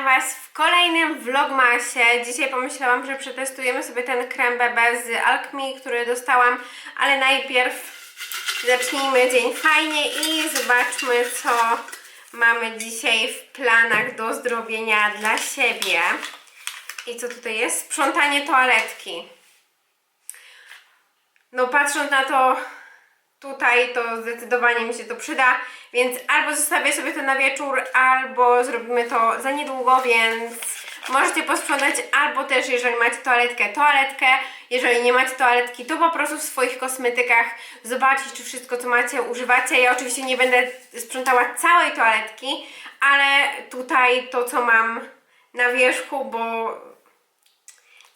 Witam Was w kolejnym vlogmasie. Dzisiaj pomyślałam, że przetestujemy sobie ten krem BB z Alchemy, który dostałam, ale najpierw zacznijmy dzień fajnie i zobaczmy, co mamy dzisiaj w planach do zdrowienia dla siebie. I co tutaj jest? Sprzątanie toaletki. No patrząc na to tutaj, to zdecydowanie mi się to przyda, więc albo zostawię sobie to na wieczór, albo zrobimy to za niedługo, więc możecie posprzątać, albo też jeżeli macie toaletkę, toaletkę, jeżeli nie macie toaletki, to po prostu w swoich kosmetykach zobaczyć, czy wszystko co macie używacie. Ja oczywiście nie będę sprzątała całej toaletki, ale tutaj to co mam na wierzchu, bo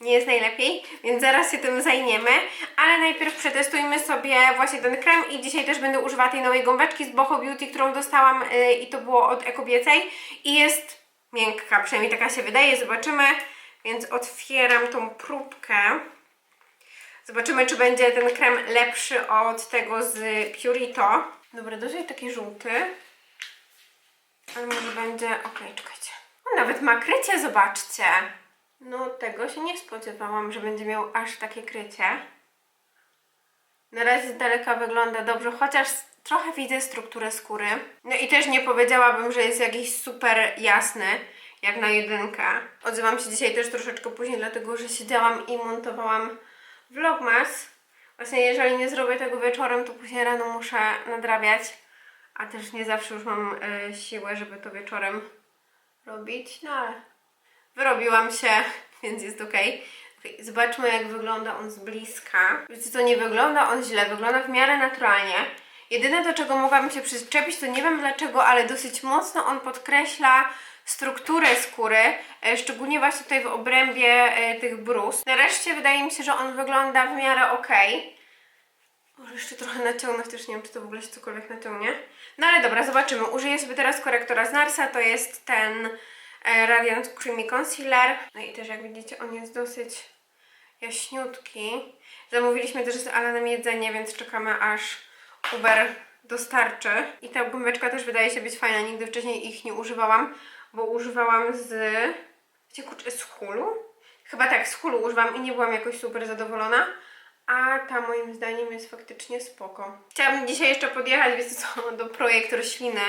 nie jest najlepiej, więc zaraz się tym zajmiemy, ale najpierw przetestujmy sobie właśnie ten krem i dzisiaj też będę używała tej nowej gąbeczki z Boho Beauty, którą dostałam yy, i to było od Ekobiecej i jest miękka, przynajmniej taka się wydaje, zobaczymy, więc otwieram tą próbkę. Zobaczymy, czy będzie ten krem lepszy od tego z Purito. Dobra, dosyć taki żółty. Ale może będzie... Okej, czekajcie. On nawet ma krycie, zobaczcie. No, tego się nie spodziewałam, że będzie miał aż takie krycie. Na razie z daleka wygląda dobrze, chociaż trochę widzę strukturę skóry. No i też nie powiedziałabym, że jest jakiś super jasny, jak na jedynkę. Odzywam się dzisiaj też troszeczkę później, dlatego że siedziałam i montowałam vlogmas. Właśnie jeżeli nie zrobię tego wieczorem, to później rano muszę nadrabiać. A też nie zawsze już mam e, siłę, żeby to wieczorem robić. No ale wyrobiłam się, więc jest ok. Zobaczmy jak wygląda on z bliska. Wiecie co, nie wygląda on źle, wygląda w miarę naturalnie. Jedyne do czego mogłabym się przyczepić, to nie wiem dlaczego, ale dosyć mocno on podkreśla strukturę skóry, e, szczególnie właśnie tutaj w obrębie e, tych brus. Nareszcie wydaje mi się, że on wygląda w miarę ok. Może jeszcze trochę naciągnąć, też nie wiem, czy to w ogóle się cokolwiek naciągnie. No ale dobra, zobaczymy. Użyję sobie teraz korektora z Narsa, to jest ten Radiant Creamy Concealer. No i też jak widzicie, on jest dosyć jaśniutki. Zamówiliśmy też z Alanem jedzenie, więc czekamy aż Uber dostarczy. I ta gumeczka też wydaje się być fajna, nigdy wcześniej ich nie używałam, bo używałam z... Wiecie, kurczę, z Hulu? Chyba tak, z Hulu używam i nie byłam jakoś super zadowolona. A ta moim zdaniem jest faktycznie spoko. Chciałabym dzisiaj jeszcze podjechać, wiecie co, do projekt rośliny,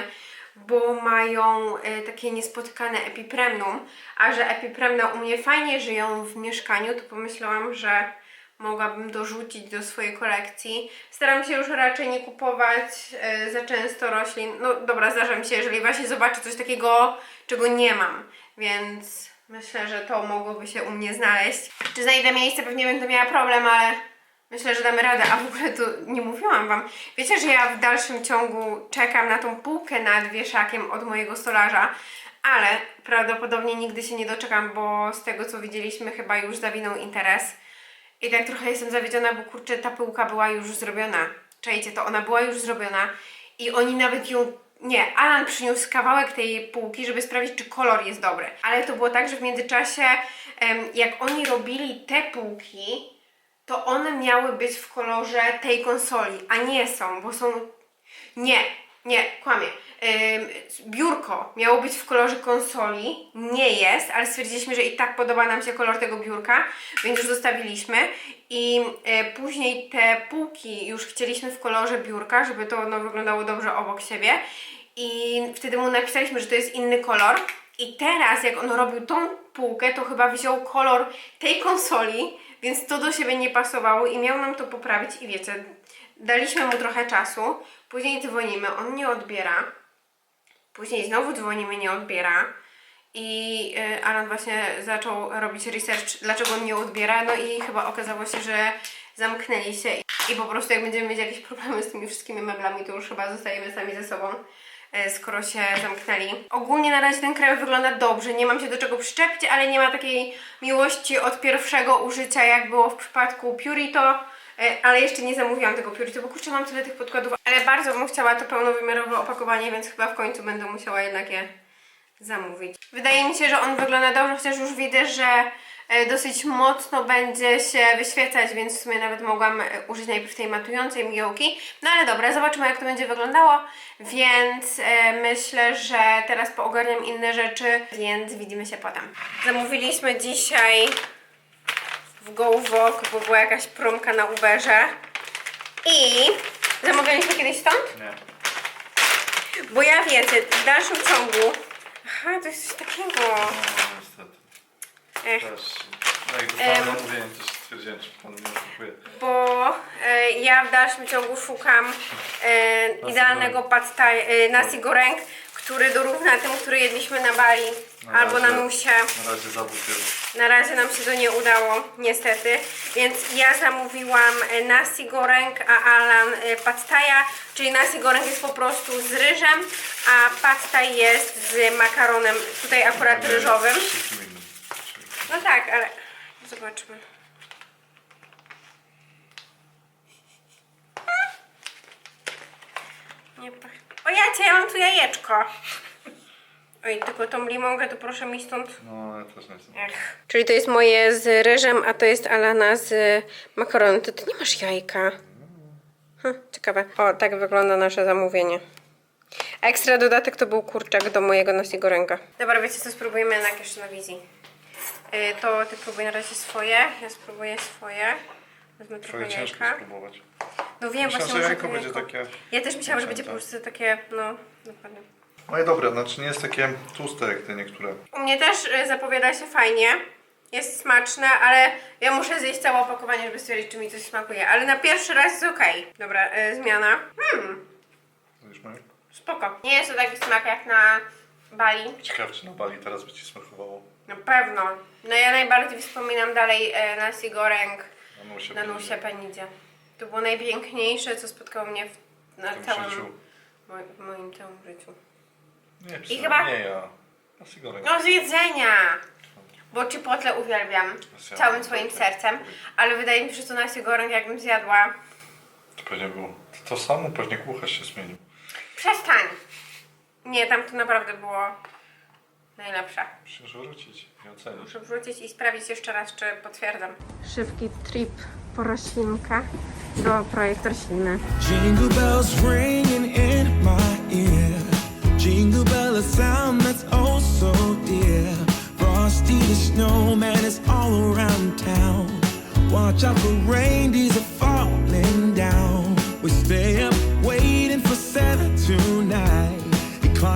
bo mają y, takie niespotykane epipremnum, a że epipremna u mnie fajnie żyją w mieszkaniu, to pomyślałam, że mogłabym dorzucić do swojej kolekcji. Staram się już raczej nie kupować y, za często roślin. No dobra, zdarza mi się, jeżeli właśnie zobaczę coś takiego, czego nie mam, więc myślę, że to mogłoby się u mnie znaleźć. Czy znajdę miejsce? Pewnie będę miała problem, ale Myślę, że damy radę, a w ogóle to nie mówiłam Wam. Wiecie, że ja w dalszym ciągu czekam na tą półkę nad wieszakiem od mojego stolarza, ale prawdopodobnie nigdy się nie doczekam, bo z tego co widzieliśmy chyba już zawinął interes. I tak trochę jestem zawiedziona, bo kurczę, ta półka była już zrobiona. Czajcie, to ona była już zrobiona i oni nawet ją nie, Alan przyniósł kawałek tej półki, żeby sprawdzić, czy kolor jest dobry. Ale to było tak, że w międzyczasie, jak oni robili te półki, to one miały być w kolorze tej konsoli, a nie są, bo są... Nie, nie, kłamie. Biurko miało być w kolorze konsoli, nie jest, ale stwierdziliśmy, że i tak podoba nam się kolor tego biurka, więc już zostawiliśmy. I y, później te półki już chcieliśmy w kolorze biurka, żeby to no, wyglądało dobrze obok siebie. I wtedy mu napisaliśmy, że to jest inny kolor. I teraz jak on robił tą półkę, to chyba wziął kolor tej konsoli, więc to do siebie nie pasowało i miał nam to poprawić i wiecie, daliśmy mu trochę czasu, później dzwonimy, on nie odbiera, później znowu dzwonimy, nie odbiera. I y, Alan właśnie zaczął robić research, dlaczego on nie odbiera, no i chyba okazało się, że zamknęli się i po prostu jak będziemy mieć jakieś problemy z tymi wszystkimi meblami, to już chyba zostajemy sami ze sobą skoro się zamknęli. Ogólnie na razie ten krem wygląda dobrze, nie mam się do czego przyczepić, ale nie ma takiej miłości od pierwszego użycia, jak było w przypadku Purito, e, ale jeszcze nie zamówiłam tego Purito, bo kurczę mam tyle tych podkładów, ale bardzo bym chciała to pełnowymiarowe opakowanie, więc chyba w końcu będę musiała jednak je zamówić. Wydaje mi się, że on wygląda dobrze, chociaż już widzę, że e, dosyć mocno będzie się wyświecać, więc w sumie nawet mogłam e, użyć najpierw tej matującej mgiełki. No ale dobra, zobaczymy jak to będzie wyglądało, więc e, myślę, że teraz poogarniam inne rzeczy, więc widzimy się potem. Zamówiliśmy dzisiaj w GoWalk, bo była jakaś promka na Uberze i zamawialiśmy kiedyś stąd? Nie. Bo ja wiecie, w dalszym ciągu. Aha, to jest coś takiego. No, Też. Stwierdziłem, pan bo e, ja w dalszym ciągu szukam e, idealnego pad thai, e, nasi goreng, który dorówna tym, który jedliśmy na Bali Na albo na razie- Nusie. Na razie zawód. Na razie nam się to nie udało, niestety. Więc ja zamówiłam e, nasi goreng, a Alan e, pad thaia, czyli nasi goreng jest po prostu z ryżem, a pad thai jest z makaronem, tutaj akurat ryżowym. Z wszystkim innym. Czyli No tak, ale zobaczmy. Nie pach... O jacie, ja mam tu jajeczko. Oj, tylko tą limonkę to proszę mi stąd. No, ja też nie chcę. Ech. Czyli to jest moje z ryżem, a to jest Alana z makaronem. To ty nie masz jajka. Hm, ciekawe. O, tak wygląda nasze zamówienie. Ekstra dodatek to był kurczak do mojego nasiego ręka. Dobra, wiecie co, spróbujemy na jeszcze na wizji. Yy, to ty próbuj na razie swoje, ja spróbuję swoje. Wezmę trochę ciężko jajka. spróbować. No wiem, Myślałem, właśnie że muszę jajko będzie takie... Ja też myślałam, że będzie po prostu takie, no, dokładnie. No i dobre, znaczy nie jest takie tłuste jak te niektóre. U mnie też y, zapowiada się fajnie. Jest smaczne, ale ja muszę zjeść całe opakowanie, żeby stwierdzić, czy mi coś smakuje. Ale na pierwszy raz jest okej. Dobra, y, zmiana. Hmm, spoko. Nie jest to taki smak jak na Bali. Ciekawe, czy na Bali teraz by ci smakowało. Na pewno. No ja najbardziej wspominam dalej e, nasi goreng Na nusie. na Nusie Penidzie. To było najpiękniejsze, co spotkało mnie w, na W tym całym życiu. mo- w moim całym życiu. Nie, I chyba- Nie, ja. Na sygarę. No z jedzenia! Bo chipotle uwielbiam całym swoim chipotle. sercem, ale wydaje mi się, że to nasi goreng jakbym zjadła. To pewnie było. To, to samo, pewnie kucharz się zmienił. Przestań! Nie, tam to naprawdę było najlepsze. Musisz wrócić i ocenić. Muszę wrócić i sprawdzić jeszcze raz, czy potwierdzam. Szybki trip po roślinkę do projektu roślinny. Jingle bells ringing in my ear. Jingle bell, a sound that's oh so dear. Frosty the snowman is all around town. Watch out for reindeers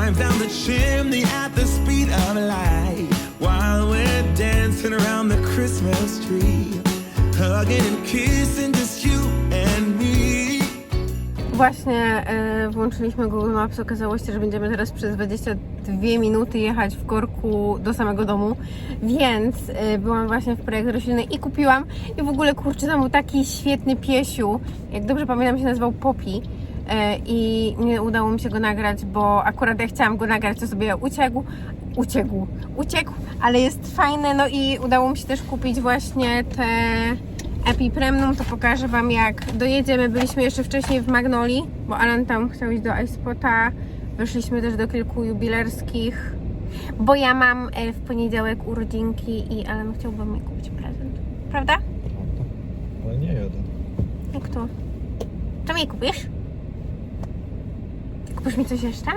He climbs down the chimney at the speed of light. While we're dancing around the Christmas tree. Hugging and kissing just you and me. Właśnie e, włączyliśmy Google Maps. Okazało się, że będziemy teraz przez 22 minuty jechać w korku do samego domu. Więc e, byłam właśnie w projekt roślinny i kupiłam. I w ogóle kurczę, tam był taki świetny piesiu. Jak dobrze pamiętam, się nazywał Poppy. E, I nie udało mi się go nagrać, bo akurat jak chciałam go nagrać, to sobie uciekł. Uciekł, uciekł, ale jest fajne. No i udało mi się też kupić właśnie te Epipremnum, to pokażę Wam jak dojedziemy. Byliśmy jeszcze wcześniej w Magnoli, bo Alan tam chciał iść do iSpota. Wyszliśmy też do kilku jubilerskich, bo ja mam e, w poniedziałek urodzinki i Alan chciałby mi kupić prezent. Prawda? Ale nie jeden. Jak to? Co mi kupisz? Kupisz mi coś jeszcze?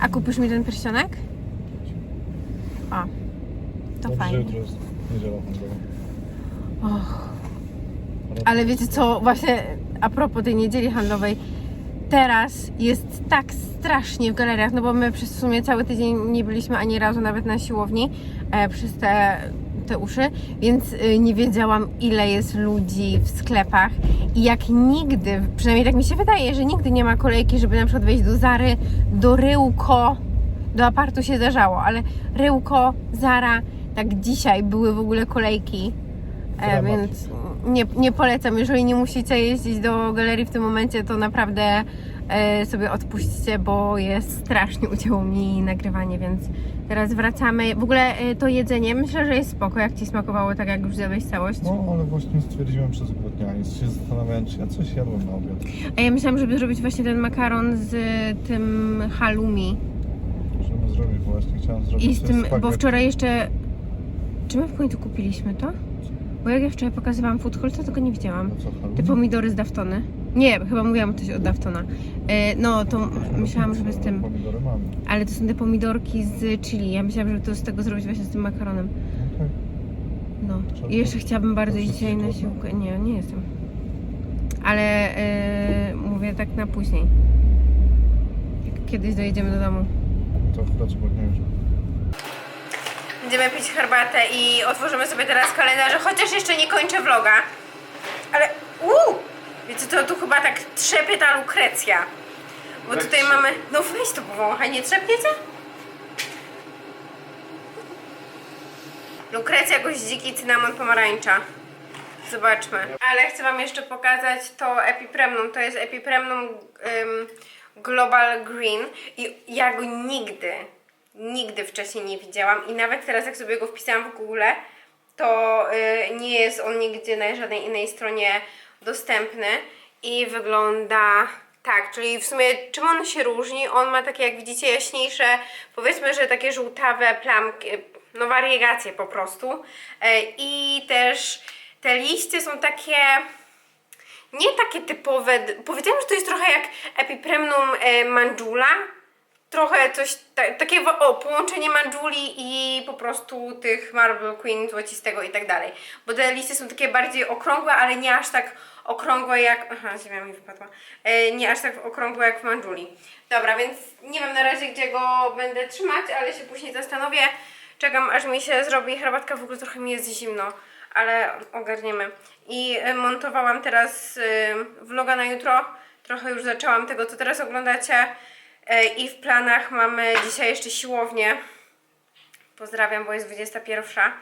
A kupisz mi ten pierścionek? O, to fajnie. jest niedziela handlowa. Och. Ale wiecie co, właśnie a propos tej niedzieli handlowej, teraz jest tak strasznie w galeriach, no bo my przez w sumie cały tydzień nie byliśmy ani razu nawet na siłowni e, przez te, uszy, więc y, nie wiedziałam ile jest ludzi w sklepach i jak nigdy, przynajmniej tak mi się wydaje, że nigdy nie ma kolejki, żeby na przykład wejść do Zary, do Ryłko, do apartu się zdarzało, ale Ryłko, Zara, tak dzisiaj były w ogóle kolejki. E, więc nie, nie polecam. Jeżeli nie musicie jeździć do galerii w tym momencie, to naprawdę sobie odpuśćcie, bo jest strasznie ucięło mi nagrywanie, więc teraz wracamy. W ogóle e, to jedzenie myślę, że jest spoko, jak Ci smakowało, tak jak już zjadłeś całość. No, ale właśnie stwierdziłem przez dnia i się zastanawiałem, czy ja coś jadłem na obiad. A ja myślałam, żeby zrobić właśnie ten makaron z tym halloumi. Możemy zrobić właśnie. Chciałam zrobić I z tym, bo spaghetti. wczoraj jeszcze... Czy my w końcu kupiliśmy to? Bo jak ja wczoraj pokazywałam food haul, to tego nie widziałam. No co, Te pomidory z Daftony. Nie, chyba mówiłam coś od Daftona. E, no, to myślałam, żeby z tym... Pomidory mamy. Ale to są te pomidorki z chili. Ja myślałam, żeby to z tego zrobić właśnie z tym makaronem. Okej. No. I jeszcze chciałabym bardzo iść dzisiaj na siłkę. Nie, nie jestem. Ale e, mówię tak na później. Jak kiedyś dojedziemy do domu. To w pracy już. Będziemy pić herbatę i otworzymy sobie teraz kalendarze, chociaż jeszcze nie kończę vloga. Ale uuu! Wiecie, to tu chyba tak trzepie ta lukrecja. Bo tutaj się. mamy... No weź to powąchaj, nie trzepniecie? Lukrecja, goździk i cynamon pomarańcza. Zobaczmy. Ale chcę wam jeszcze pokazać to Epipremnum. To jest Epipremnum ym, Global Green i ja go nigdy, nigdy wcześniej nie widziałam i nawet teraz jak sobie go wpisałam w Google, to y, nie jest on nigdzie na żadnej innej stronie dostępny i wygląda tak, czyli w sumie czym on się różni? On ma takie jak widzicie jaśniejsze, powiedzmy, że takie żółtawe plamki, no wariegacje po prostu E, i też te liście są takie nie takie typowe, powiedziałam, że to jest trochę jak Epipremnum e, Manjula, trochę coś ta, takiego, o, połączenie Manjuli i po prostu tych Marble Queen złocistego i tak dalej. Bo te listy są takie bardziej okrągłe, ale nie aż tak okrągłe jak, aha, ziemia mi wypadła, e, nie aż tak okrągłe jak w Manjuli. Dobra, więc nie wiem na razie, gdzie go będę trzymać, ale się później zastanowię. Czekam, aż mi się zrobi herbatka, w ogóle trochę mi jest zimno, ale ogarniemy. I y, montowałam teraz y, vloga na jutro, trochę już zaczęłam tego, co teraz oglądacie. Y, I w planach mamy dzisiaj jeszcze siłownię. Pozdrawiam, bo jest 21.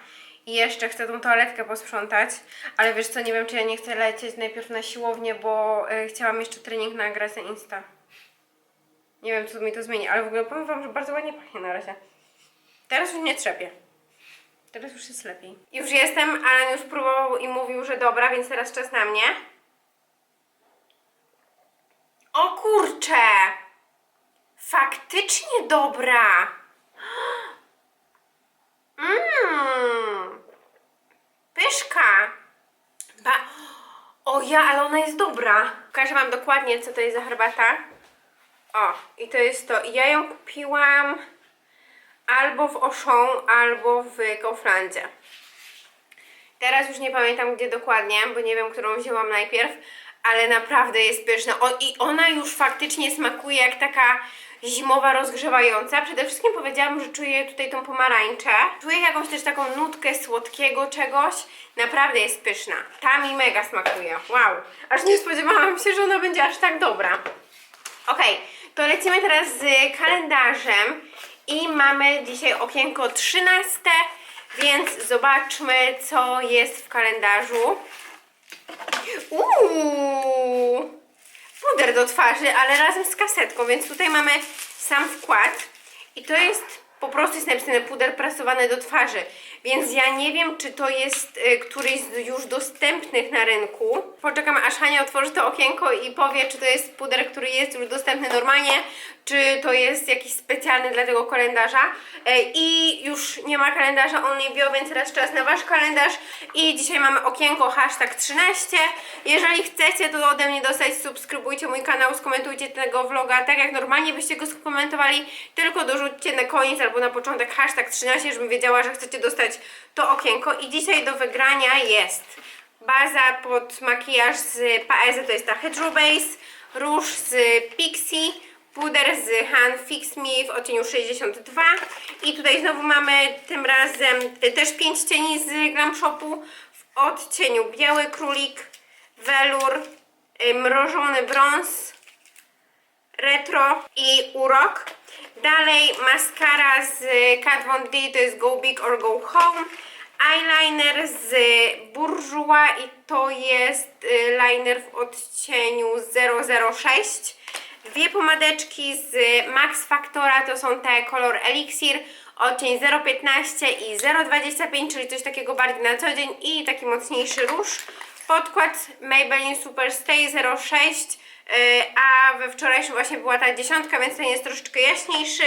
I jeszcze chcę tą toaletkę posprzątać, ale wiesz co, nie wiem czy ja nie chcę lecieć najpierw na siłownię, bo y, chciałam jeszcze trening nagrać na Insta. Nie wiem co mi to zmieni, ale w ogóle powiem wam, że bardzo ładnie pachnie na razie. Teraz już nie trzepię. Teraz już jest lepiej. Już jestem, Alan już próbował i mówił, że dobra, więc teraz czas na mnie. O kurcze! Faktycznie dobra! Mmm! Pyszka! Ba o ja, ale ona jest dobra. Pokażę wam dokładnie, co to jest za herbata. O, i to jest to. Ja ją kupiłam albo w Auchan, albo w Kauflandzie. Teraz już nie pamiętam gdzie dokładnie, bo nie wiem, którą wzięłam najpierw, ale naprawdę jest pyszna. O, I ona już faktycznie smakuje jak taka zimowa, rozgrzewająca. Przede wszystkim powiedziałam, że czuję tutaj tą pomarańczę. Czuję jakąś też taką nutkę słodkiego czegoś. Naprawdę jest pyszna. Ta mi mega smakuje. Wow. Aż nie spodziewałam się, że ona będzie aż tak dobra. Okej, to lecimy teraz z kalendarzem i mamy dzisiaj okienko 13, więc zobaczmy co jest w kalendarzu. Uuu, puder do twarzy, ale razem z kasetką, więc tutaj mamy sam wkład i to jest po prostu jest napisane puder prasowany do twarzy, więc ja nie wiem, czy to jest y, któryś z już dostępnych na rynku. Poczekam, aż Hania otworzy to okienko i powie, czy to jest puder, który jest już dostępny normalnie, czy to jest jakiś specjalny dla tego kalendarza. E, I już nie ma kalendarza Only Bio, więc teraz czas na Wasz kalendarz. I dzisiaj mamy okienko hashtag 13. Jeżeli chcecie to ode mnie dostać, subskrybujcie mój kanał, skomentujcie tego vloga tak jak normalnie byście go skomentowali, tylko dorzućcie na koniec albo na początek hashtag 13, żebym wiedziała, że chcecie dostać to okienko. I dzisiaj do wygrania jest baza pod makijaż z Paese, to jest ta Hydro Base, róż z Pixie, puder z Han Fix Me w odcieniu 62 i tutaj znowu mamy tym razem y, też 5 cieni z Glam Shopu w odcieniu biały królik, welur, y, mrożony brąz, retro i urok. Dalej maskara z Kat Von D, to jest Go Big or Go Home. Eyeliner z Bourjois i to jest y, liner w odcieniu 006. Dwie pomadeczki z Max Factora, to są te kolor Elixir, odcień 015 i 025, czyli coś takiego bardziej na co dzień i taki mocniejszy róż. Podkład Maybelline Superstay 06, yy, a we wczorajszym właśnie była ta dziesiątka, więc ten jest troszeczkę jaśniejszy.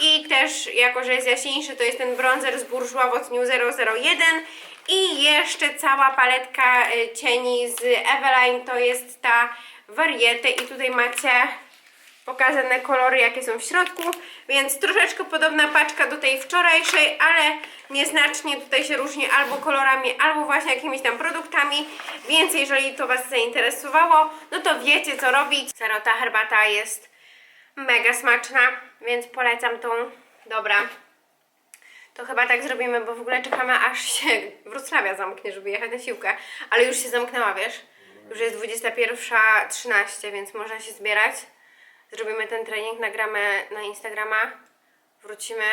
I też, jako że jest jaśniejszy, to jest ten bronzer z Bourjois w odcieniu 001. I jeszcze cała paletka y, cieni z Eveline, to jest ta Variety. I tutaj macie pokazane kolory, jakie są w środku, więc troszeczkę podobna paczka do tej wczorajszej, ale nieznacznie tutaj się różni albo kolorami, albo właśnie jakimiś tam produktami, więc jeżeli to Was zainteresowało, no to wiecie co robić. Zero, ta herbata jest mega smaczna, więc polecam tą. Dobra. To chyba tak zrobimy, bo w ogóle czekamy aż się Wrocławia zamknie, żeby jechać na siłkę. Ale już się zamknęła, wiesz? Już jest 21.13, więc można się zbierać. Zrobimy ten trening, nagramy na Instagrama, wrócimy.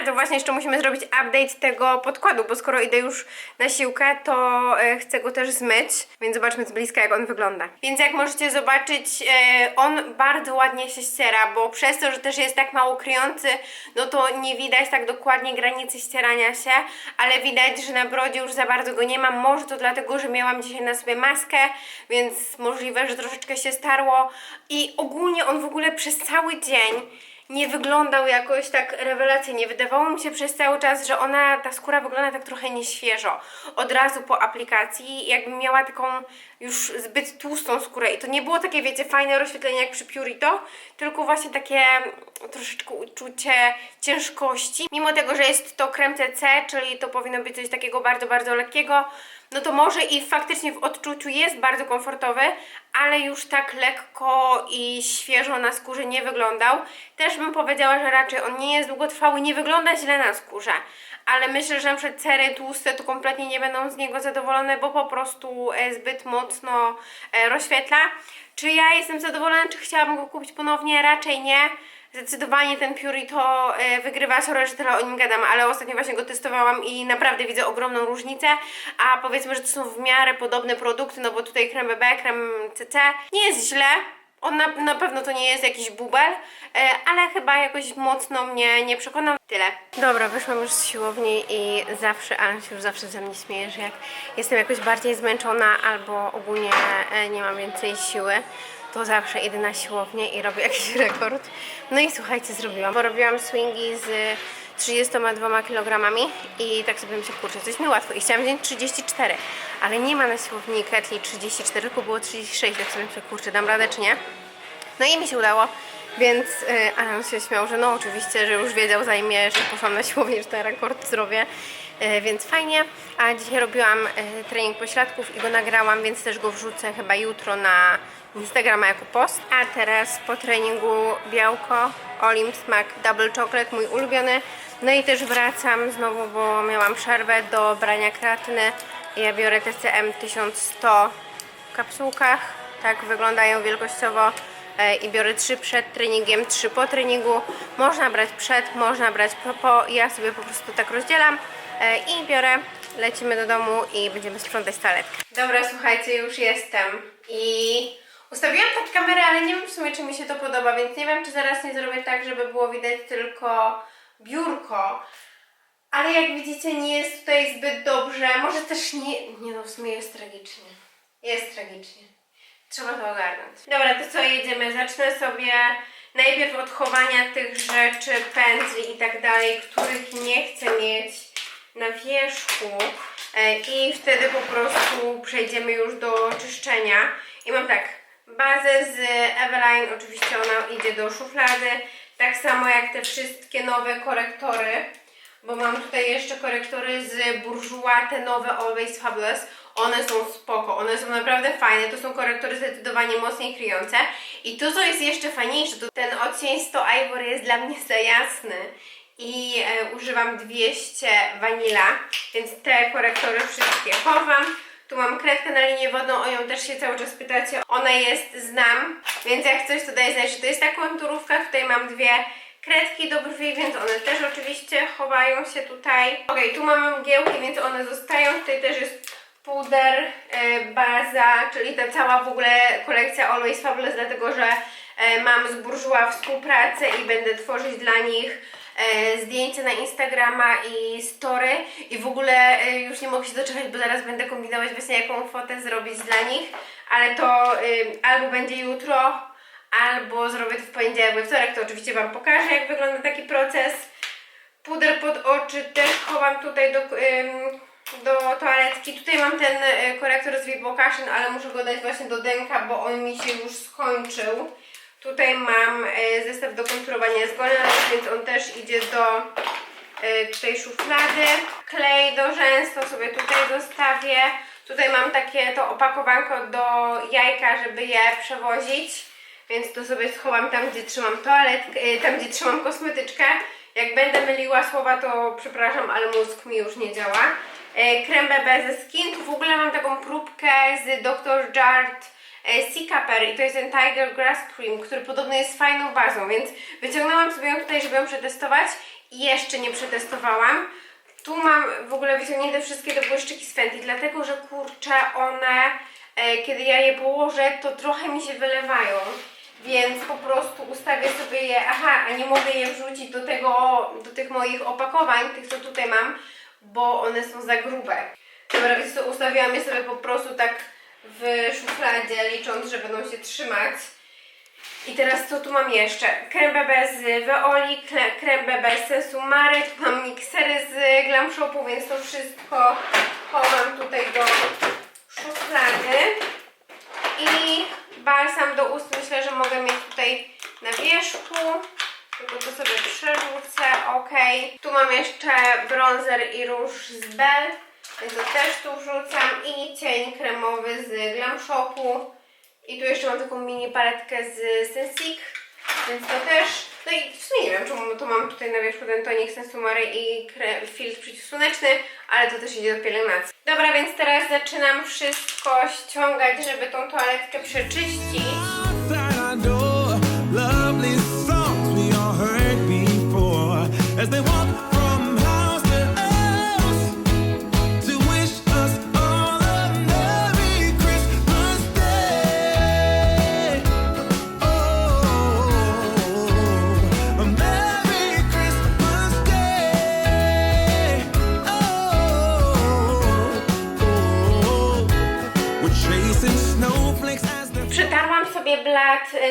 A to właśnie jeszcze musimy zrobić update tego podkładu, bo skoro idę już na siłkę, to e, chcę go też zmyć, więc zobaczmy z bliska jak on wygląda. Więc jak możecie zobaczyć, e, on bardzo ładnie się ściera, bo przez to, że też jest tak mało kryjący, no to nie widać tak dokładnie granicy ścierania się, ale widać, że na brodzie już za bardzo go nie mam. Może to dlatego, że miałam dzisiaj na sobie maskę, więc możliwe, że troszeczkę się starło i ogólnie on w ogóle przez cały dzień nie wyglądał jakoś tak rewelacyjnie. Wydawało mi się przez cały czas, że ona, ta skóra wygląda tak trochę nieświeżo. Od razu po aplikacji, jakbym miała taką już zbyt tłustą skórę. I to nie było takie, wiecie, fajne rozświetlenie jak przy Purito, tylko właśnie takie troszeczkę uczucie ciężkości. Mimo tego, że jest to krem CC, czyli to powinno być coś takiego bardzo, bardzo lekkiego, no to może i faktycznie w odczuciu jest bardzo komfortowy, ale już tak lekko i świeżo na skórze nie wyglądał. Też bym powiedziała, że raczej on nie jest długotrwały, nie wygląda źle na skórze. Ale myślę, że przykład cery tłuste to kompletnie nie będą z niego zadowolone, bo po prostu e, zbyt mocno e, rozświetla. Czy ja jestem zadowolona, czy chciałabym go kupić ponownie? Raczej nie. Zdecydowanie ten Purito e, wygrywa, sorry, że tyle o nim gadam, ale ostatnio właśnie go testowałam i naprawdę widzę ogromną różnicę, a powiedzmy, że to są w miarę podobne produkty, no bo tutaj krem BB, krem CC nie jest źle, on na, na pewno to nie jest jakiś bubel, e, ale chyba jakoś mocno mnie nie przekonał. Tyle. Dobra, wyszłam już z siłowni i zawsze, Alan się już zawsze ze mnie śmieje, że jak jestem jakoś bardziej zmęczona albo ogólnie e, nie mam więcej siły, to zawsze idę na siłownię i robię jakiś rekord. No i słuchajcie, zrobiłam. Porobiłam swingi z 32 kg i tak sobie myślę, kurczę, coś mi łatwo. I chciałam wziąć 34, ale nie ma na siłowni ketli 34, tylko było 36, tak sobie myślę, kurczę, dam radę czy nie? No i mi się udało, więc yy, Alan się śmiał, że no oczywiście, że już wiedział ja jeszcze poszłam na siłownię, że ten rekord zrobię, więc fajnie. A dzisiaj robiłam yy, trening pośladków i go nagrałam, więc też go wrzucę chyba jutro na Instagrama jako post. A teraz po treningu białko, Olim Smack Double Chocolate, mój ulubiony. No i też wracam znowu, bo miałam przerwę do brania kreatyny. Ja biorę TCM 1100 w kapsułkach. Tak wyglądają wielkościowo. E, I biorę 3 przed treningiem, 3 po treningu. Można brać przed, można brać po, po. Ja sobie po prostu tak rozdzielam e, i biorę. Lecimy do domu i będziemy sprzątać toaletkę. Dobra, słuchajcie, już jestem. I ustawiłam tak kamerę, ale nie wiem w sumie, czy mi się to podoba, więc nie wiem, czy zaraz nie zrobię tak, żeby było widać tylko biurko. Ale jak widzicie, nie jest tutaj zbyt dobrze. Może też nie. Nie no, w sumie jest tragicznie. Jest tragicznie. Trzeba to ogarnąć. Dobra, to co jedziemy? Zacznę sobie najpierw od chowania tych rzeczy, pędzli i tak dalej, których nie chcę mieć na wierzchu. E, I wtedy po prostu przejdziemy już do czyszczenia. I mam tak, bazę z Eveline, oczywiście ona idzie do szuflady. Tak samo jak te wszystkie nowe korektory bo mam tutaj jeszcze korektory z Bourjois, te nowe Always Fabulous. One są spoko, one są naprawdę fajne, to są korektory zdecydowanie mocniej kryjące. I to, co jest jeszcze fajniejsze, to ten odcień 100 Ivory jest dla mnie za jasny i e, używam 200 Vanilla, więc te korektory wszystkie chowam. Tu mam kredkę na linię wodną, o nią też się cały czas pytacie. Ona jest, znam, więc jak coś tutaj znać, że to jest ta konturówka, tutaj mam dwie kredki do brwi, więc one też oczywiście chowają się tutaj. Ok, tu mamy mgiełki, więc one zostają. Tutaj też jest puder, e, baza, czyli ta cała w ogóle kolekcja Always Fabulous, dlatego że e, mam z Bourjois współpracę i będę tworzyć dla nich e, zdjęcia na Instagrama i story i w ogóle e, już nie mogę się doczekać, bo zaraz będę kombinować właśnie jaką fotę zrobić dla nich, ale to y, albo będzie jutro, albo zrobię to w poniedziałek, we wtorek, to oczywiście Wam pokażę, jak wygląda taki proces. Puder pod oczy też chowam tutaj do, do toaletki. Tutaj mam ten y, korektor z Vivocation, ale muszę go dać właśnie do denka, bo on mi się już skończył. Tutaj mam y, zestaw do konturowania z Light, więc on też idzie do y, tej szuflady. Klej do rzęs to sobie tutaj zostawię. Tutaj mam takie to opakowanko do jajka, żeby je przewozić. Więc to sobie schowam tam, gdzie trzymam toaletkę, y, tam gdzie trzymam kosmetyczkę. Jak będę myliła słowa, to przepraszam, ale mózg mi już nie działa. Krem BB ze Skin. Tu w ogóle mam taką próbkę z Dr. Jart e, Sea Caper i to jest ten Tiger Grass Cream, który podobno jest fajną bazą, więc wyciągnęłam sobie ją tutaj, żeby ją przetestować i jeszcze nie przetestowałam. Tu mam w ogóle wyciągnięte wszystkie te błyszczyki z Fenty, dlatego że kurczę one, e, kiedy ja je położę, to trochę mi się wylewają. Więc po prostu ustawię sobie je, aha, a nie mogę je wrzucić do tego, do tych moich opakowań, tych co tutaj mam, bo one są za grube. Dobra, więc to ustawiłam je sobie po prostu tak w szufladzie, licząc, że będą się trzymać. I teraz co tu mam jeszcze? Krem BB z Veoli, krem BB z Sensumary, tu mam miksery z Glam Shopu, więc to wszystko chowam tutaj do szuflady. I balsam do ust myślę, że mogę mieć tutaj na wierzchu. Tylko to sobie przerzucę, ok. Tu mam jeszcze bronzer i róż z Bell, więc to też tu wrzucam. I cień kremowy z Glam Shopu. I tu jeszcze mam taką mini paletkę z Sensic, więc to też. No i w sumie nie wiem, czemu to mam tutaj na wierzchu ten tonik Sensumary i kre, filtr przeciwsłoneczny, ale to też idzie do pielęgnacji. Dobra, więc teraz zaczynam wszystko ściągać, żeby tą toaletkę przeczyścić.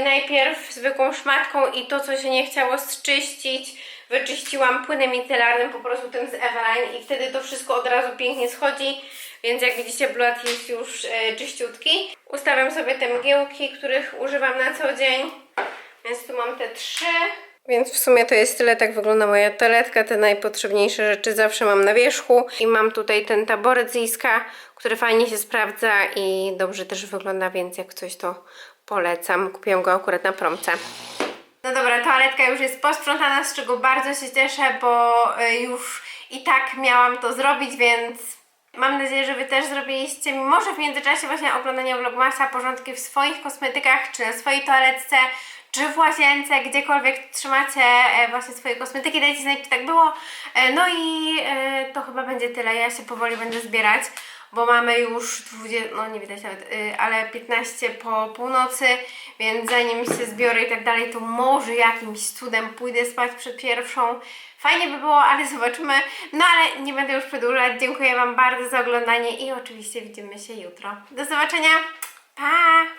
Najpierw zwykłą szmatką i to, co się nie chciało zczyścić, wyczyściłam płynem micelarnym, po prostu tym z Eveline i wtedy to wszystko od razu pięknie schodzi, więc jak widzicie blat jest już e, czyściutki. Ustawiam sobie te mgiełki, których używam na co dzień, więc tu mam te trzy. Więc w sumie to jest tyle, tak wygląda moja toaletka. Te najpotrzebniejsze rzeczy zawsze mam na wierzchu. I mam tutaj ten taboret z Iska, który fajnie się sprawdza i dobrze też wygląda, więc jak coś to polecam. Kupiłam go akurat na promce. No dobra, toaletka już jest posprzątana, z czego bardzo się cieszę, bo y, już i tak miałam to zrobić, więc mam nadzieję, że Wy też zrobiliście, może w międzyczasie właśnie oglądania vlogmasa, porządki w swoich kosmetykach, czy na swojej toaletce, czy w łazience, gdziekolwiek trzymacie e, właśnie swoje kosmetyki, dajcie znać, czy tak było. E, no i e, to chyba będzie tyle, ja się powoli będę zbierać bo mamy już 20, no nie widać nawet, y, ale 15 po północy, więc zanim się zbiorę i tak dalej, to może jakimś cudem pójdę spać przed pierwszą. Fajnie by było, ale zobaczymy. No ale nie będę już przedłużać. Dziękuję Wam bardzo za oglądanie i oczywiście widzimy się jutro. Do zobaczenia. Pa!